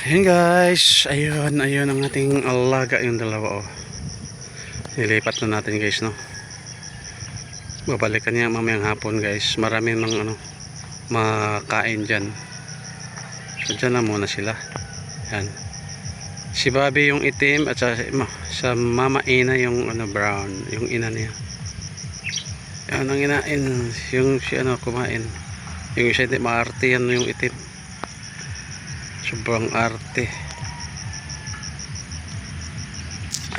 Ayun guys, ayun, ayun ang ating alaga yung dalawa oh. Nilipat na natin guys no. Babalikan niya mamayang hapon guys. Marami ng ano makain dyan. So dyan na muna sila. Yan. Si Bobby yung itim at sa, sa mama ina yung ano brown, yung ina niya. Yan ang inain, yung si ano kumain. Yung isa hindi maarte yan yung itim. Sobrang arte.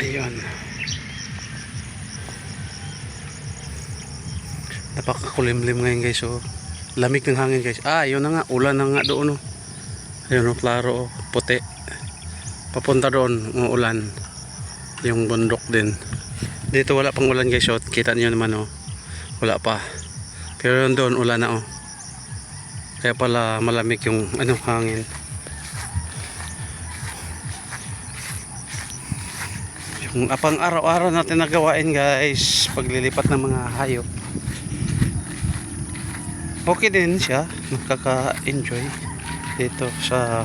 Ayun. Napakakulimlim ngayon guys oh. Lamig ng hangin guys. Ah, yun na nga. Ulan na nga doon oh. Ayun oh, klaro oh. Puti. Papunta doon, umuulan. Yung bundok din. Dito wala pang ulan guys oh. Kita niyo naman oh. Wala pa. Pero doon, ulan na oh. Kaya pala malamig yung ano hangin. Yung apang araw-araw natin nagawain guys, paglilipat ng mga hayop. Okay din siya, nakaka-enjoy dito sa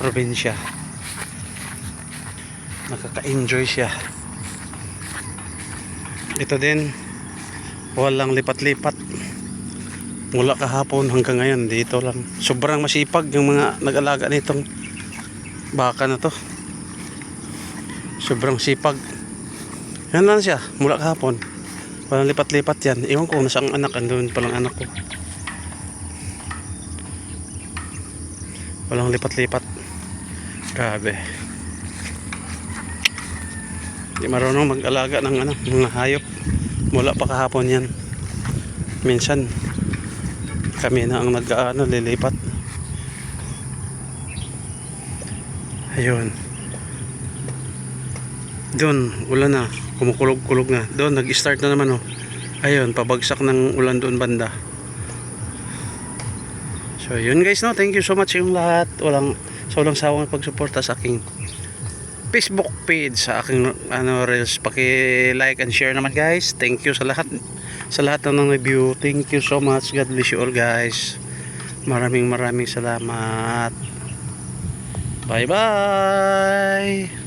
probinsya. Nakaka-enjoy siya. Ito din, walang lipat-lipat. Mula kahapon hanggang ngayon, dito lang. Sobrang masipag yung mga nag-alaga nitong baka na to. Sobrang sipag. Yan lang siya, mula kahapon. Walang lipat-lipat yan. Iwan ko, nasa ang anak, andun palang anak ko. Walang lipat-lipat. Grabe. Hindi marunong mag-alaga ng ano, mga hayop. Mula pa kahapon yan. Minsan, kami na ang nag-ano, lilipat. Ayun. Doon, ulan na. Kumukulog-kulog na. Doon, nag-start na naman oh. Ayun, pabagsak ng ulan doon banda. So, yun guys, no. Thank you so much yung lahat. Walang, sa walang sawang pagsuporta sa aking Facebook page, sa aking ano, reels. Paki-like and share naman guys. Thank you sa lahat. Sa lahat ng review. Thank you so much. God bless you all guys. Maraming maraming salamat. Bye bye.